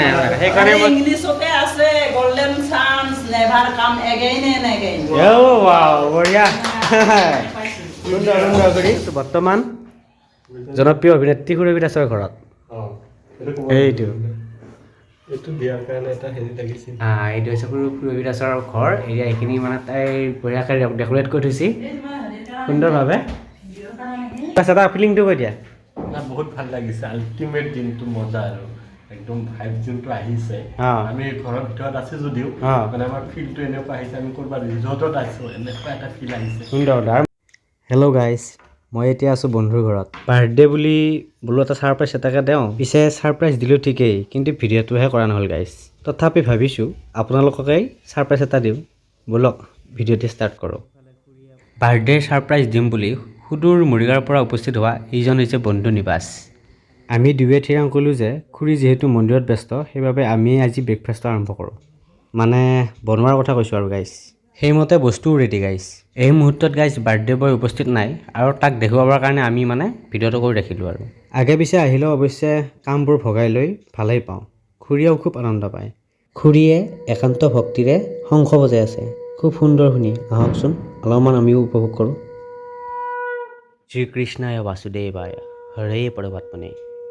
নাহে। সেইকাৰণে মই ইংলিছতে আছে golden chance come again again কৰি বৰ্তমান জনপ্ৰিয় অভিনেত্ৰী সুৰভি দাসৰ ঘৰত। এইটো এইটো। দিয়াৰ কাৰণে এটা হেৰি লাগিছিল। এইটো হৈছে সুৰ সুৰভি দাসৰ ঘৰ। এতিয়া এইখিনি মানে তাই বঢ়িয়াকৈ ডেক'ৰেট কৰি থৈছে। সুন্দৰভাৱে। তাৰপিছত এটা ফিলিংটো কৈ দিয়া। না বহুত ভালো লাগিছে। আল্টিমেট দিনটো মজা আৰু। একদম ভাইব যোনটো আহিছে আমি ঘৰৰ ভিতৰত আছো যদিও মানে আমাৰ ফিলটো এনেকুৱা আহিছে আমি ক'ৰবাত ৰিজৰ্টত আছো এনেকুৱা এটা ফিল আহিছে। হেল্ল' গাইজ মই এতিয়া আছোঁ বন্ধুৰ ঘৰত। বাৰ্থডে বুলি বোলো এটা ছাৰপ্ৰাইজ এটাকে দিওঁ। পিছে ছাৰপ্ৰাইজ দিলোঁ ঠিকেই কিন্তু ভিডিঅ'টোহে কৰা নহ'ল গাইজ তথাপি ভাবিছোঁ আপোনালোককেই ছাৰপ্ৰাইজ এটা দিওঁ। ব'লক ভিডিঅ'টি ষ্টাৰ্ট কৰোঁ। বাৰ্থডে ছাৰপ্ৰাইজ দিম বুলি সুদূৰ মৰিগাঁৱৰ পৰা উপস্থিত হোৱা এইজন হৈছে বন্ধু নিবাস। আমি দুয়োৱে থিৰাং কৰিলোঁ যে খুৰী যিহেতু মন্দিৰত ব্যস্ত সেইবাবে আমি আজি ব্ৰেকফাষ্ট আৰম্ভ কৰোঁ। মানে বনোৱাৰ কথা কৈছোঁ আৰু গাইজ সেইমতে বস্তুও ৰেডি গাইজ এই মুহূৰ্তত গাইজ বাৰ্থডে বয় উপস্থিত নাই আৰু তাক দেখুৱাবৰ কাৰণে আমি মানে ভিডিঅ'টো কৰি ৰাখিলোঁ আৰু। আগে পিছে আহিলেও অৱশ্যে কামবোৰ ভগাই লৈ ভালেই পাওঁ। খুৰীয়েও খুব আনন্দ পায়। খুৰীয়ে একান্ত ভক্তিৰে শংখ বজাই আছে। খুব সুন্দৰ শুনি। আহকচোন অলপমান আমিও উপভোগ কৰোঁ। শ্ৰীকৃষ্ণায় বাসুদেৱায় হৰে পৰমাত্মনে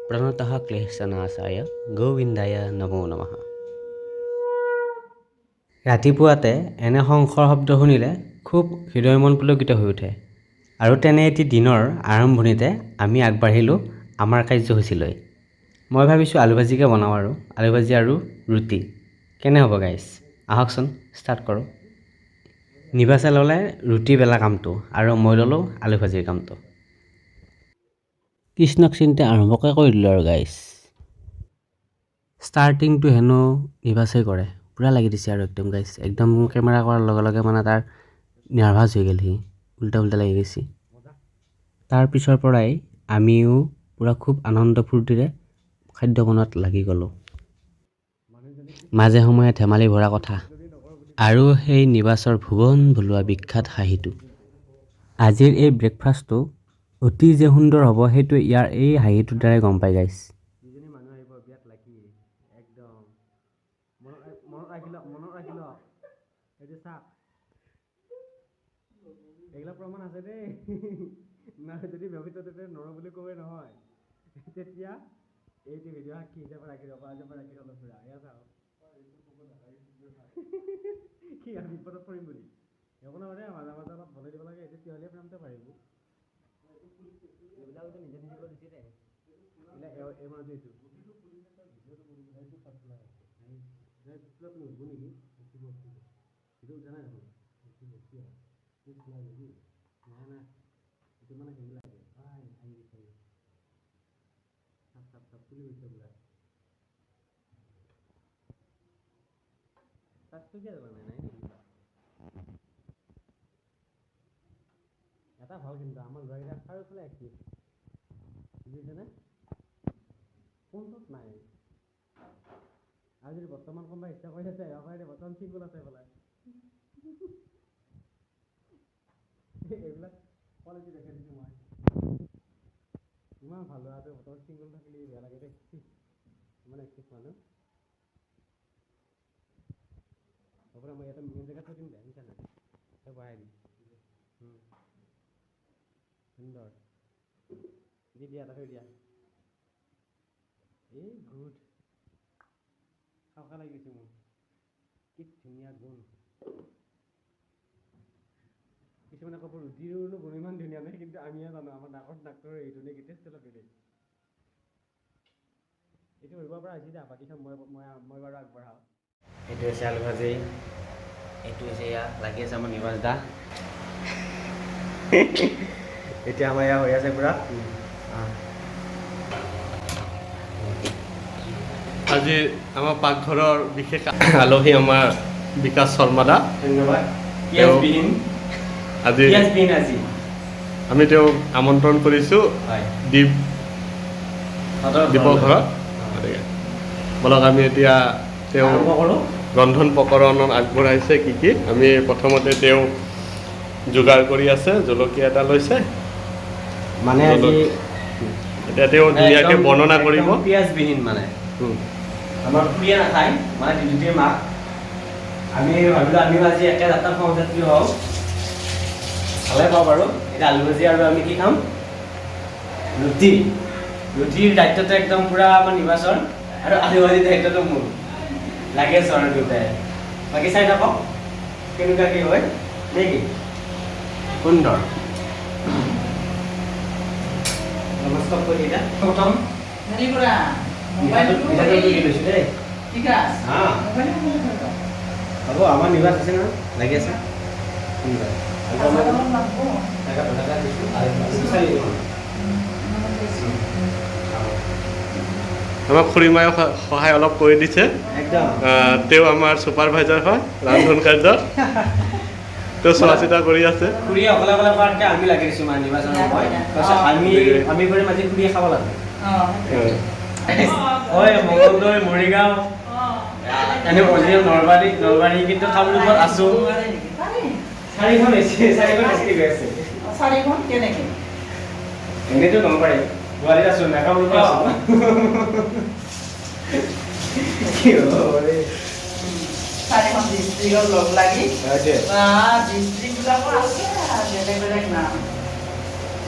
প্ৰণতঃ ক্লেশনাশায় গোবিন্দায় নমো নমঃ ৰাতিপুৱাতে এনে শংখৰ শব্দ শুনিলে খুব হৃদয়মন পুলকিত হৈ উঠে। আৰু তেনে এটি দিনৰ আৰম্ভণিতে আমি আগবাঢ়িলোঁ আমাৰ কাৰ্যসূচীলৈ। মই ভাবিছোঁ আলু ভাজিকে বনাওঁ আৰু আলু ভাজি আৰু ৰুটি। কেনে হ'ব গাইজ আহকচোন ষ্টাৰ্ট কৰোঁ। নিবাচে ল'লে ৰুটি বেলা কামটো আৰু মই ল'লোঁ আলু ভাজিৰ কামটো। কৃষ্ণক চিন্তা আৰম্ভকে কৰি দিলোঁ আৰু গাইজ ষ্টাৰ্টিংটো হেনো নিবাচেই কৰে। পূৰা লাগি দিছে আৰু একদম গাইজ একদম কেমেৰা কৰাৰ লগে লগে মানে তাৰ নাৰ্ভাছ হৈ গ'ল সি। উল্টা উল্টা লাগি গৈছে। তাৰ পিছৰ পৰাই আমিও পূৰা খুব আনন্দ ফূৰ্তিৰে খাদ্য বনোৱাত লাগি গ'লোঁ। মাজে সময়ে ধেমালি ভৰা কথা। আৰু সেই নিবাচৰ ভুৱন ভুলোৱা বিখ্যাত হাঁহিটো। আজিৰ এই ব্ৰেকফাষ্টটো অতি যে সুন্দৰ হ'ব সেইটো ইয়াৰ এই হাঁহিটোৰ দ্বাৰাই গম পাই গাইছ কি বিপদত পৰিম বুলি? একো নহয় মাজে মাজে অলপ দিব লাগে তিয়লীয়া প্ৰেমতে পাৰিব? এটা ভালো কিন্তু আমাৰ ল'ৰাকেইটা চাৰিওফালে এক্টিভ বুজিছেনে? কোনটোত নাই? আৰু যদি বৰ্তমান কোনোবা ইচ্ছা কৰি আছে আহিব পাৰে বৰ্তমান চিংগুল আছে বোলে। এইবিলাক কোৱালিটি দেখাই দিছোঁ মই? ইমান ভাল ল'ৰাটো বৰ্তমান চিংগুল থাকিলে বেয়া লাগে দেই। ইমান এক্টিভ মানুহ দে, মই ইয়াতে মেইন জেগাত থৈ দিম দে বুজিছা নাই? তই বহাই দিম। সুন্দৰ। দিয়া এটা থৈ দিয়া এই গুড খাওঁ খাওঁ লাগি গৈছে মোৰ কি ধুনীয়া গুণ কিছুমানে ক'ব ৰুটিৰোনো গুণ ইমান ধুনীয়া নাই কিন্তু আমিহে জানো আমাৰ নাকৰ ডাক্তৰৰ এইটো নে কেতিয়া ষ্টাইলত দিলে এইটো কৰিব পৰা হৈছে দে বাকী চব মই মই মই বাৰু আগবঢ়াওঁ। এইটো হৈছে আলু ভাজি। এইটো হৈছে এয়া লাগি আছে আমাৰ নিবাস দা। এতিয়া আমাৰ এয়া হৈ আছে পূৰা। আজি আমাৰ পাকঘৰৰ বিশেষ আলহী আমাৰ বিকাশ শৰ্মা দা ধন্যবাদ আজি আমি তেওঁক আমন্ত্ৰণ কৰিছোঁ দীপ দীপৰ ঘৰত। গতিকে বলক আমি এতিয়া তেওঁ ৰন্ধন প্ৰকৰণত আগবঢ়াইছে কি কি। আমি প্ৰথমতে তেওঁ যোগাৰ কৰি আছে জলকীয়া এটা লৈছে। মানে আজি এতিয়া তেওঁ ধুনীয়াকৈ বৰ্ণনা কৰিব পিঁয়াজবিহীন মানে। আমাৰ খুৰীয়ে নাখায় মানে দিদিটিৰ মাক। আমি ভাবিলোঁ আমিও আজি একে যাত্ৰা সহযাত্ৰী হওঁ। ভালে পাওঁ বাৰু। এতিয়া আলু ভাজি আৰু আমি কি খাম? ৰুটি। ৰুটিৰ দায়িত্বটো একদম পূৰা আমাৰ নিৰ্বাচন আৰু আলু ভাজিৰ দায়িত্বটো মোৰ। লাগে আৰু দুটাই বাকী চাই থাকক। কেনেকুৱা কি হয়। নে কি সুন্দৰ। নমস্কাৰ কৰি এতিয়া প্ৰথম হেৰি কৰা মিঠাটো মিঠাটো দি মোবাইলটো লৈছোঁ দেই ঠিক আছে। হা মোবাইলটো খুলি থৈ দিয়ক। হ'ব আমাৰ নিবাস আছে নহয় লাগি আছে? আমাৰ দিব। আমাক খুৰীমায়ে সহায় অলপ কৰি দিছে। তেওঁ আমাৰ ছুপাৰভাইজাৰ হয় ৰন্ধন কাৰ্যত তেওঁ চোৱা চিতা কৰি আছে। খুৰীয়ে অকলে অকলে কৰাতকৈ আমি লাগি দিছোঁ মানে নিৰ্বাচনৰ সময় তাৰপিছত আমি আমি কৰি মাজি খুৰীয়ে খাব লাগে। হয় মংগলদৈ মৰিগাঁও। এনে অৰিজিনেল নলবাৰী নলবাৰী কিন্তু কামৰূপত আছোঁ? পাৰি। চাৰিখন এচি চাৰিখন এচি গৈ আছে। চাৰিখন? কেনেকে? এনেইতো নলবাৰী গুৱাহাটীত আছোঁ না আছোঁ। কি হ'ব ৰে? চাৰিখন ডিষ্ট্ৰিক্টৰ লগ লাগি। ডিষ্ট্ৰিক্টবিলাকৰ আছে বেলেগ বেলেগ নাম।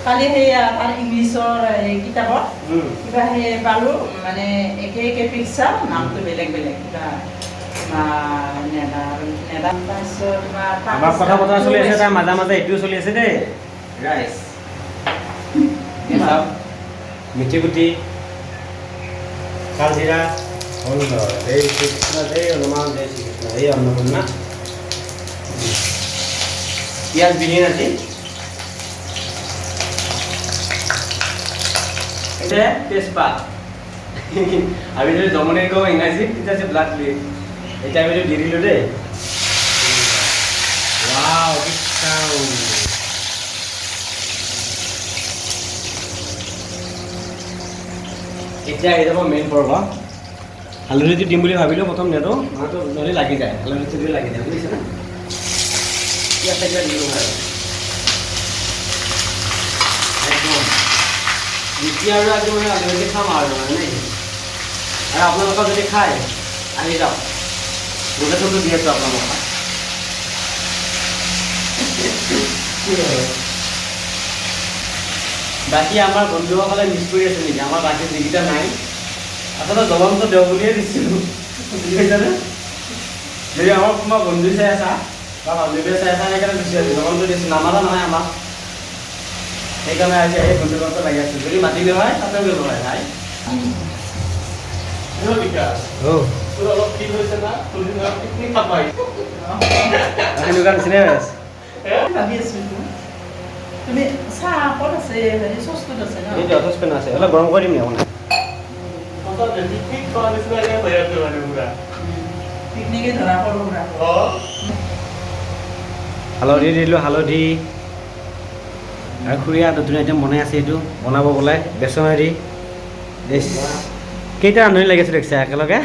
খালি সেয়া তাৰ ইংলিছৰ এই কিতাপত কিবা সেই পালোঁ মানে একে একে পিক্সাৰ নামটো বেলেগ বেলেগ। কিবা আমাৰ কথা বতৰা চলি আছে তাৰ মাজে মাজে এইটোও চলি আছে দেই। ৰাইচ কালজিৰা এই কৃষ্ণ জয় হনুমান জয় এই অন্নপূৰ্ণা পিঁয়াজ বিহীন আজি এতিয়া তেজপাত আমি যদি জমনি কওঁ ইংৰাজীত তেতিয়া আছে ব্লাড লিভ এতিয়া আমি এইটো দি দিলোঁ দেই Wow, big sound. এতিয়া আহি যাব হালধিটো দিম বুলি ভাবিলোঁ, প্ৰথম নেটো নহ'লে লাগি যায়। হালধিটো দিলে লাগি যায় থাকিলে দিলোঁ আৰু আজি মানে হালধি খাম আৰু মানে আৰু আপোনালোকৰ যদি খায়, আহি যাওক। লোকেশ্যনটো দি আছোঁ আপোনালোকক। বাকী আমাৰ বন্ধুসকলে মিছ কৰি আছে নেকি? আমাৰ বাকী যিকেইটা নাই আচলতে জ্বলন্ত দেও বুলিয়ে দিছিলোঁ। বুজি পাইছানে? যদি আমাৰ কোনোবা বন্ধু চাই আছা বা বান্ধৱীয়ে চাই আছা সেইকাৰণে গুচি আছোঁ জ্বলন্ত দিছোঁ নামাতা নহয় আমাক। সেইকাৰণে আজি এই বন্ধুগত লাগি আছোঁ। যদি মাতিলে হয় তাতেও গ'লো হয় ভাই হেল্ল' বিকাশ অঁ। তোৰ অলপ ঠিক হৈছে না? নিচিনাই আছে। ভাবি আছোঁ। তুমি চাহ ক'ত আছে? হেৰি চচটোত আছে ন? এইটো চচপেন আছে। অলপ গৰম কৰি দিম নি আপোনাক সঁচাতে পিকনিক খোৱা হৈ আছে মানে পুৰা পিকনিকে ধৰা সৰু সুৰা হালধি দিলোঁ হালধি আৰু খুৰীয়া নতুন আইটেম বনাই আছে এইটো। বনাব বোলে বেচন দি কেইটা ৰান্ধনি লাগিছে দেখিছা একেলগে?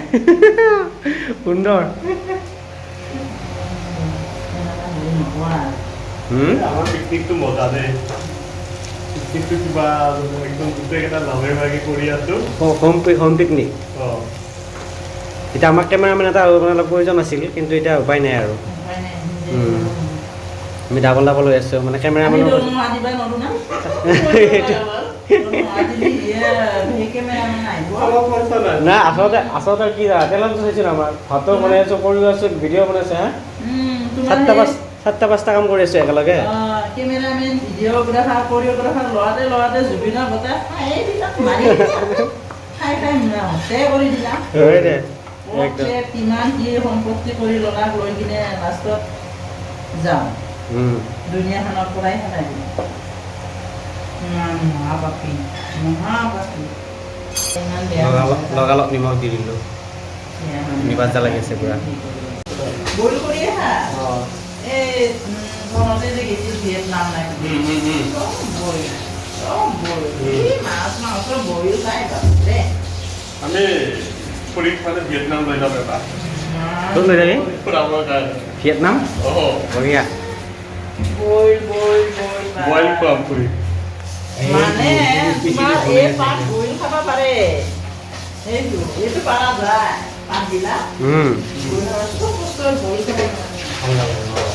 সুন্দৰ। পিকনিকটো মজা দেই। পিকনিকটো কিবা একদম গোটেইকেইটা লগে ভাগে কৰি আছোঁ। হোম হোম পিকনিক অঁ। এতিয়া আমাক কেমেৰামেন এটা মানে অলপ প্ৰয়োজন আছিল কিন্তু এতিয়া উপায় নাই আৰু। আমি ডাবল ডাবল হৈ আছোঁ মানে কেমেৰামেনৰ অলপ পইচা নাই। আচলতে আচলতে কি জানা তেলতো চাইছোঁ আমাৰ ভাতো বনাই আছোঁ কৰি আছোঁ ভিডিঅ' বনাইছে হা? সাতটা পাঁচ সাতটা পাঁচটা কাম কৰি আছোঁ একেলগে। কেমেৰামেন ভিডিঅ'গ্ৰাফাৰ কৰিঅ'গ্ৰাফাৰ ল'ৰাতে ল'ৰাতে জুবিনৰ পক্ষে কিমান কি সম্পত্তি কৰি ল'ৰাক লৈ কিনে লাষ্টত যাওঁ। দুনীয়াখনৰ পৰাই হেৰাই দিলে ইমান মহাপাপী মহাপাপী। ইমান বেয়া লগালগ লগালগ নিমখ দি দিলোঁ। নিবাজা লাগিছে পুৰা। বইল কৰিয়ে খা এই উম, ঘৰতে যে গৈছিল ভিয়েটনাম নাই চব বইল চব বইল এই মাছ মাংস বইল খাই বাপৰে আমি খুৰীক মানে ভিয়েটনাম লৈ যাম এবাৰ ক'ত লৈ যাবি ফুৰাবৰ কাৰণে ভিয়েটনাম অঁ বঢ়িয়া বইল বইল বইল বইল খুৱাম খুৰীক মানে তোমাৰ এই পাত বইল খাব পাৰে সেইটো এইটো পাৰা যায় পাতবিলাক উম বইল খাব চব বস্তু বইল খাব পাৰে ভালো নালাগে নহয় কেনেকৈ খায় উম মানে মনৰ ইচ্ছাটো অ, সেইটোৱে। এতিয়া মানে ইহঁতে যেতিয়া নিজা নিজা হেৰি হৈ যাব না তেতিয়া মানে পুৰা এৰি দিব হেৰি দি দিম। পুৰা এৰি দিব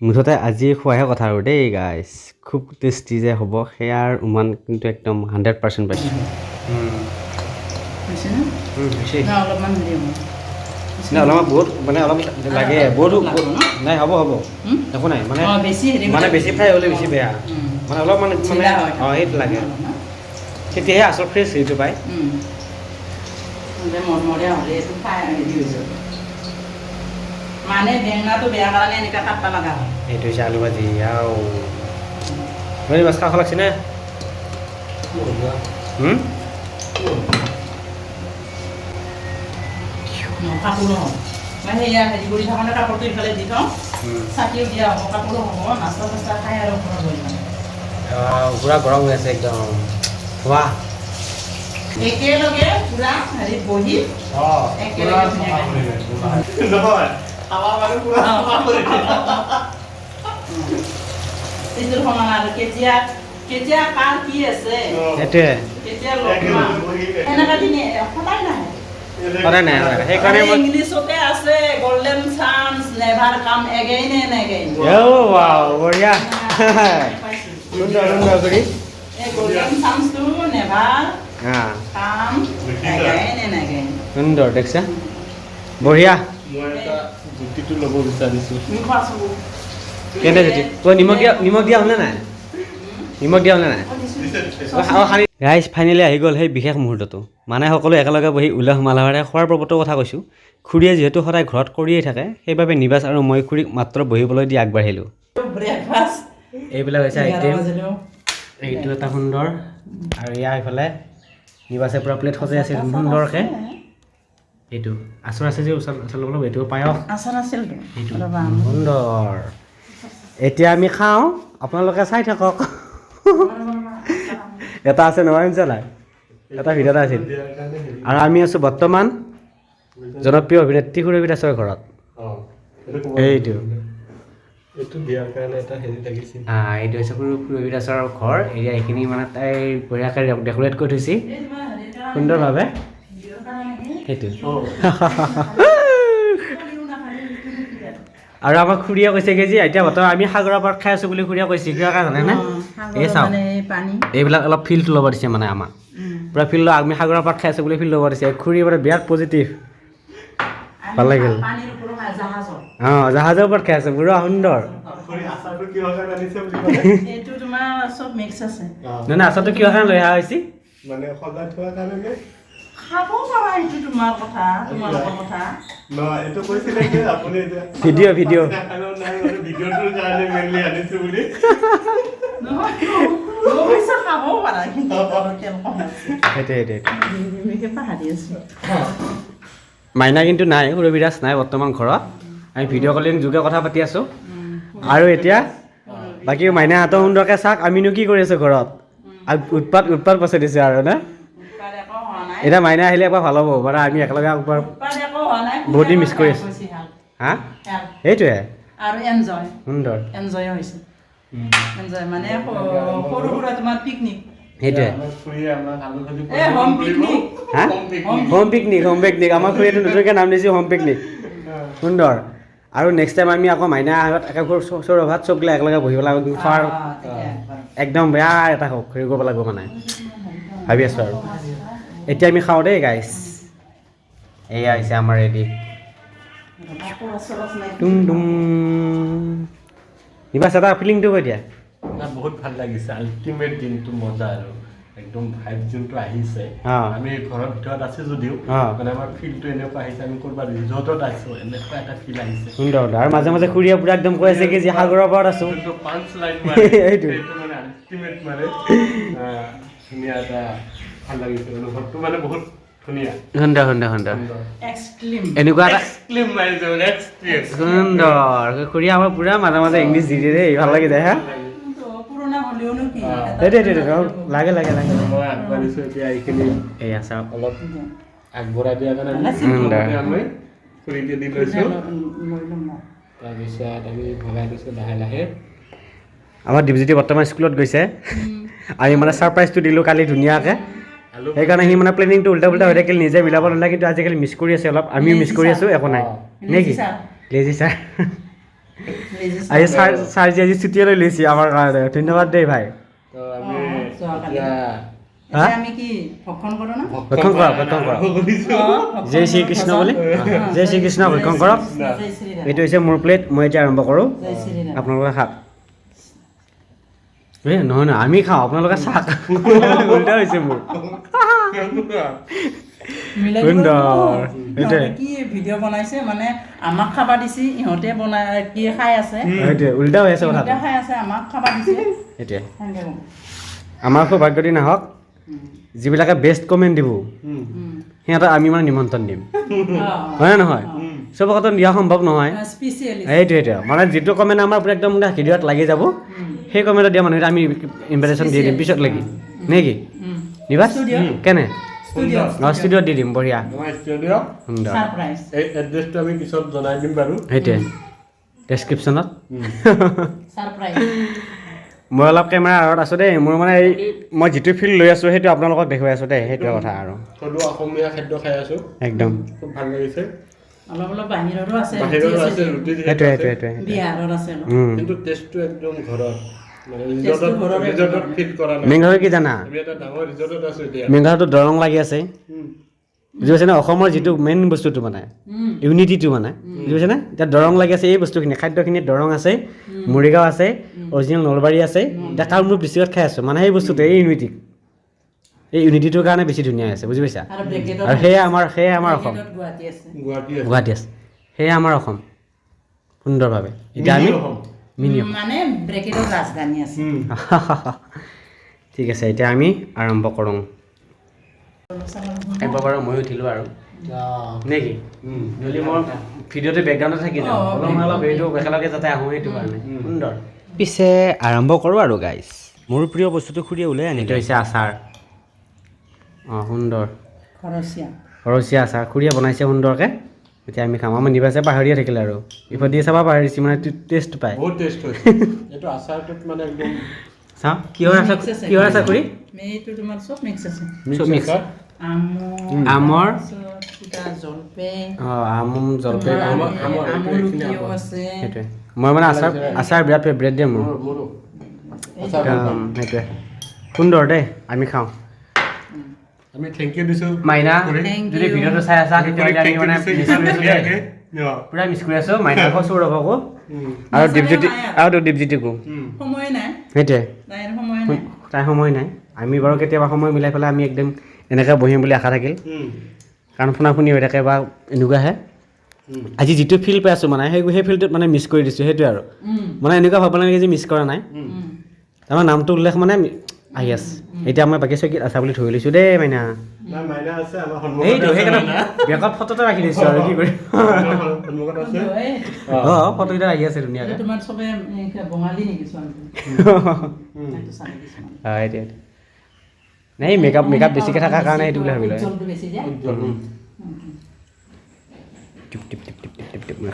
মুঠতে আজি খোৱাহে কথা আৰু দেই গাইজ খুব টেষ্টি যে হ'ব সেয়াৰ উমান কিন্তু একদম হাণ্ড্ৰেড পাৰ্চেণ্ট পাইছোঁ হৈছে ন না অলপমান হেৰি হ'ব নাই অলপমান বহুত মানে অলপ লাগে বহুতো লাগিব ন? নাই হ'ব হ'ব হুম? একো নাই মানে অ, বেছি হেৰি মানে কৰি- বেছি ফ্ৰাই হ'লে বেছি বেয়া উম। মানে অলপ মানে মানে চিলা হয়। অঁ সেইটো লাগে ন? তেতিয়াহে আচল ফ্ৰেছ হেৰিটো পায় উম। নহ'লে মৰমৰীয়া হ'লে এইটো খাই হেৰি হৈ যাব মানে বেঙেনাটো বেয়া কাৰণে এনেকুৱা কাটব লগা হয় সেইটো হৈছে আলু ভাজি আও মানে মাছ খাব লাগছে নে হুম? কাপোৰো হ'ব মানে সেয়া হেৰি কৰি থাকোঁতে কাপোৰটো ইফালে দি থওঁ হুম। চাকিও দিয়া হ'ব কাপোৰো হ'ব নাস্তা চাস্তা খাই আৰু ঘৰত বহি যাম আহ, পুৰা গৰম হৈ আছে একদম বাহ একেলগে পুৰা হেৰিত বহি অঁ, একেলগে tawa baru pulang sama aku itu sama ada kerja kerja parki ya sih ada kerja lama নাই ওরা এই আছে golden chance never come again and again O wow বড়িয়া সুন্দর সুন্দর করি এই গোল্ডেন চান্স জুতিটো ল'ব বিচাৰিছোঁ কেনে যদি তই নিমখ দিয়া নিমখ দিয়া হ'লনে নাই নিমখ দিয়া হ'লনে নাই ৰাইজ ফাইনেলি আহি গ'ল সেই বিশেষ মুহূৰ্তটো। মানে সকলো একেলগে বহি উল্লাস মালাহেৰে খোৱাৰ পৰ্বতৰ কথা কৈছোঁ। খুৰীয়ে যিহেতু সদায় ঘৰত কৰিয়েই থাকে সেইবাবে নিবাস আৰু মই খুৰীক মাত্ৰ বহিবলৈ দি আগবাঢ়িলোঁ। এইবিলাক হৈছে আইটেম এইটো এটা সুন্দৰ। আৰু ইয়াৰ এইফালে নিবাসে পূৰা প্লেট সজাই আছিল সুন্দৰকৈ। এইটো আচৰ আছে যে ওচৰ ওচৰ অলপ এইটো পায়স আচাৰ এইটো সুন্দৰ। এতিয়া আমি খাওঁ আপোনালোকে চাই থাকক। এটা আছে নহয় শুনিছা এটা ভিডিঅ' এটা আছিল। আৰু আমি আছোঁ বৰ্তমান জনপ্ৰিয় অভিনেত্ৰী সুৰভি দাসৰ ঘৰত। অঁ, এইটো। এইটো দিয়াৰ কাৰণে এটা হেৰি লাগিছিল। এইটো হৈছে সুৰ সুৰভি দাসৰ ঘৰ। এৰিয়া এইখিনি মানে তাই বঢ়িয়াকৈ ডেক'ৰেট কৰি থৈছে সুন্দৰভাৱে। সেইটো আৰু আমাক খুৰীয়ে কৈছে কি যে এতিয়া বৰ্তমান আমি সাগৰৰ পাৰত খাই আছোঁ বুলি খুৰীয়ে কৈছে কিয় কাৰণে নে? এই চাওক। পানী। এইবিলাক অলপ ফিল্ডটো ল'ব দিছে মানে আমাক। পূৰা ফিল্ড আমি সাগৰৰ পাৰত খাই আছোঁ বুলি ফিল্ড ল'ব দিছে। খুৰী মানে বিৰাট পজিটিভ ভালো লাগিল। অঁ জাহাজৰ ওপৰত খাই আছে পুৰা সুন্দৰ। খুৰী আচাৰটো কিহৰ কাৰণে লৈ অহা হৈছে? ভিডিঅ' মাইনা কিন্তু নাই সুৰবিৰাজ নাই বৰ্তমান ঘৰত। আমি ভিডিঅ' কলিং যোগে কথা পাতি আছোঁ। আৰু এতিয়া বাকী মাইনাহঁতৰ সুন্দৰকৈ চাওক আমিনো কি কৰি আছোঁ ঘৰত? উৎপাত উৎপাত পচাই দিছে আৰু না? এতিয়া মাইনা আহিলে একবাৰ ভালো হ'ব মানে আমি একেলগে একবাৰ বহুত দিন miss কৰি আছো। হা? সেইটোৱে। আৰু এনজয় সুন্দৰ। এনজয় হৈছে। এনজয় মানে সৰু সুৰা তোমাৰ পিকনিক সেইটোৱে। হোম পিকনিক হা? হোম পিকনিক হোম পিকনিক আমাৰ খুৰীয়েতো নতুনকৈ নাম দিছোঁ হোম পিকনিক সুন্দৰ। আৰু নেক্সট টাইম আমি আকৌ মাইনা আগত একেবাৰে চৌৰভাত চব গিলা একেলগে বহিব লাগিব খোৱাৰ। একদম বেয়া এটা হওক হেৰি কৰিব লাগিব মানে। ভাবি আছোঁ আৰু। এতিয়া আমি খাওঁ দেই গাইছ এয়া হৈছে আমাৰ ৰেডি টুম টুম নিবাস এটা ফিলিংটো কৈ দিয়া। না বহুত ভালো লাগিছে। আল্টিমেট দিনটো মজা আৰু। একদম ভাইব যোনটো আহিছে। আমি ঘৰৰ ভিতৰত আছো যদিও মানে আমাৰ ফিলটো এনেকুৱা আহিছে আমি ক'ৰবাত ৰিজৰ্টত আছো এনেকুৱা এটা ফিল আহিছে। সুন্দৰ আৰু মাজে মাজে খুৰীয়ে পূৰা একদম কৈ আছে কি যে সাগৰৰ ওপৰত আছোঁ। পাঞ্চ লাইন মানে আল্টিমেট মানে ধুনীয়া এটা ভাল লাগিছে অনুভৱটো মানে বহুত ধুনীয়া। সুন্দৰ সুন্দৰ সুন্দৰ। এক্সট্ৰিম এনেকুৱা এটা এক্সক্লিম মাৰিছে মানে এক্সপিৰিয়েঞ্চ সুন্দৰ। খুৰী আমাৰ পুৰা মাজে মাজে ইংলিছ দি দিয়ে দেই ভাল লাগি যায় হা? পুৰণা হ'লেওনো কি? অ। সেইটোৱে সেইটোৱে লাগে লাগে লাগে। মই আগবাঢ়িছোঁ এতিয়া এইখিনি। এয়া চাওক অলপ আগবঢ়াই দিয়াৰ কাৰণে ভাল আছিল। উম, দে। আমি খুৰীকে দি লৈছোঁ। মই ল'ম মই। তাৰপিছত আমি ভগাই দিছোঁ লাহে লাহে। আমাৰ দীপজ্যোতি বৰ্তমান স্কুলত গৈছে। আমি মানে ছাৰপ্ৰাইজটো দিলোঁ কালি ধুনীয়াকৈ। সেইকাৰণে সি মানে প্লেনিংটো উল্টা উল্টা হৈ থাকিল নিজে মিলাব নালাগে কিন্তু আজিকালি মিছ কৰি আছে অলপ। আমিও মিছ কৰি আছোঁ একো নাই। অ। নে কি লেজি ছাৰ আজি ছাৰ ছাৰ যি আজি ছুটিয়ে লৈ লৈছে আমাৰ কাৰণে। ধন্যবাদ দেই ভাই। ভক্ষণ কৰোঁ না? ভক্ষণ কৰা ভক্ষণ কৰা। কৰিছোঁ। জয় শ্ৰীকৃষ্ণ বুলি। জয় শ্ৰীকৃষ্ণ ভক্ষণ কৰক। এইটো হৈছে মোৰ প্লেট মই এতিয়া আৰম্ভ কৰোঁ। আপোনালোকে খাওক। এই নহয় নহয় আমি খাওঁ আপোনালোকে চাওক উল্টা হৈছে মোৰ। সুন্দৰ। লাগিব। সেইটোৱে। ইহঁতে কি ভিডিঅ' বনাইছে মানে আমাক খাবা দিছে ইহঁতে বনাই কি খাই আছে? সেইটোৱে উল্টা হৈ আছে কথাটো। খাই আছে আমাক খাবা দিছে। সেইটোৱে। আমাৰ সৌভাগ্য দিন আহক যিবিলাকে বেষ্ট কমেণ্ট দিব সিহঁতক আমি মানে নিমন্ত্ৰণ দিম। অ, হয় নে নহয়? চবকতো দিয়া সম্ভৱ নহয়। এইটো এইটো মানে যিটো কমেণ্ট আমাৰ একদম হৃদয়ত লাগি যাব সেই কমেণ্টত দিয়া মানুহকেইটা আমি ইনভাইটেশ্যন দি দিম পিছত লাগি। নে কি? Studio? কেনে? ষ্টুডিঅ', অঁ ষ্টুডিঅ'ত দি দিম বঢ়িয়া। এড্ৰেছটো আমি পিছত জনাই দিম বাৰু। সেইটোৱে। ডেছক্ৰিপশ্যনত। মই অলপ কেমেৰাৰ আঁৰত আছোঁ দেই। মোৰ মানে এই মই যিটো ফিল লৈ আছোঁ সেইটো আপোনালোকক দেখুৱাই আছোঁ দেই। সেইটোৱে কথা আৰু। অসমীয়া খাদ্য খাই আছোঁ। একদম। খুব ভাল লাগিছে। অলপ অলপ বাহিৰৰো আছে বাহিৰৰ আছে আছে ৰুটি সেইটোৱে আছে। সেইটোৱে সেইটোৱে। আছে কিন্তু টেষ্টটো একদম ঘৰৰ মানে কি জানা? আমি এটা ডাঙৰ ৰিজৰ্টত আছোঁ এতিয়া। মেইন কথাটো দৰং লাগি আছে। বুজি পাইছেনে? অসমৰ যিটো মেইন বস্তুটো মানে ইউনিটিটো মানে। বুজি পাইছেনে? এতিয়া দৰং লাগি আছে এই বস্তুখিনি খাদ্যখিনি দৰং আছে মৰিগাঁও আছে অৰিজিনেল নলবাৰী আছে। এতিয়া কামৰূপ ডিষ্ট্ৰিক্টত খাই আছোঁ। মানে সেই বস্তুটো এই ইউনিটি এই ইউনিটিটোৰ কাৰণে বেছি ধুনীয়া আছে বুজি পাইছা? আৰু সেয়া আমাৰ সেয়া আমাৰ অসম। গুৱাহাটী আছে। সেয়া আমাৰ অসম। সুন্দৰভাৱে। এতিয়া আমি মিনি। মিনি। ঠিক আছে এতিয়া আমি আৰম্ভ কৰোঁ। একবাৰ বাৰু ময়ো উঠিলোঁ আৰু। নে কি যদি মোৰ ভিডিঅ'টো বেকগ্ৰাউণ্ডত থাকি যাওঁ অলপ অলপ এইটো একেলগে যাতে আহোঁ সেইটো কাৰণে। সুন্দৰ। পিছে আৰম্ভ কৰোঁ আৰু গাইজ মোৰ প্ৰিয় বস্তুটো খুৰীয়ে ওলাই আনি হৈছে আচাৰ। অঁ সুন্দৰ। খৰচীয়া। ঘৰচীয়া আচাৰ খুৰীয়ে বনাইছে সুন্দৰকৈ। এতিয়া আমি খাম। আমাৰ নিবাসে পাহৰিয়ে থাকিলে আৰু। ইফালে চাবা পাহৰিছে। মানে টেষ্ট পায়। বহুত টেষ্ট হৈছে। এইটো আচাৰটোত মানে একদম চাওঁ। কিহৰ আচাৰ আছে। কিহৰ আচাৰ খুৰী? এইটো তোমাৰ চব মিক্স আছে। চব। আমৰ? সেইটোৱে। মই মানে আচাৰ আচাৰ বিৰাট ফেভৰেট দেই মোৰ। সেইটোৱে। সুন্দৰ দেই। আমি খাওঁ। আমি থেংক ইউ দিছোঁ। মাইনা যদি. ভিডিঅ'টো চাই আছা you মানে। মিছ কৰি আছোঁ। পূৰা মিছ কৰি আছোঁ। মাইনাকো সৌৰভকো উম। আৰু দীপজ্যোতি। আৰু দীপজ্যোতিকো। সময় নাই। সেইটোৱে। তাইৰ সময় নাই। তাই সময় নাই। আমি বাৰু কেতিয়াবা সময় মিলাই পেলাই আমি একদম এনেকৈ বহিম বুলি আশা থাকিল। কাৰণ শুনা শুনি হৈ থাকে বা এনেকুৱাহে আজি যিটো ফিল পাই আছোঁ মানে সেই সেই ফিলটোত মানে মিছ কৰি দিছোঁ সেইটোৱে আৰু। মানে এনেকুৱা ভাব নালাগে যে মিছ কৰা নাই। আমাৰ নামটো উল্লেখ মানে আহি আছে। এতিয়া মই বাকী চকীত আছা বুলি ধৰি লৈছোঁ দেই মাইনা। সেইকাৰণে ৰাখি দিছোঁ আৰু কি অঁ ফটোকেইটা আহি আছে ধুনীয়াকৈ। হয় এতিয়া নাই মেকআপ মেকআপ বেছিকৈ থকাৰ কাৰণে এইটো বুলি ভাবিলোঁ। মই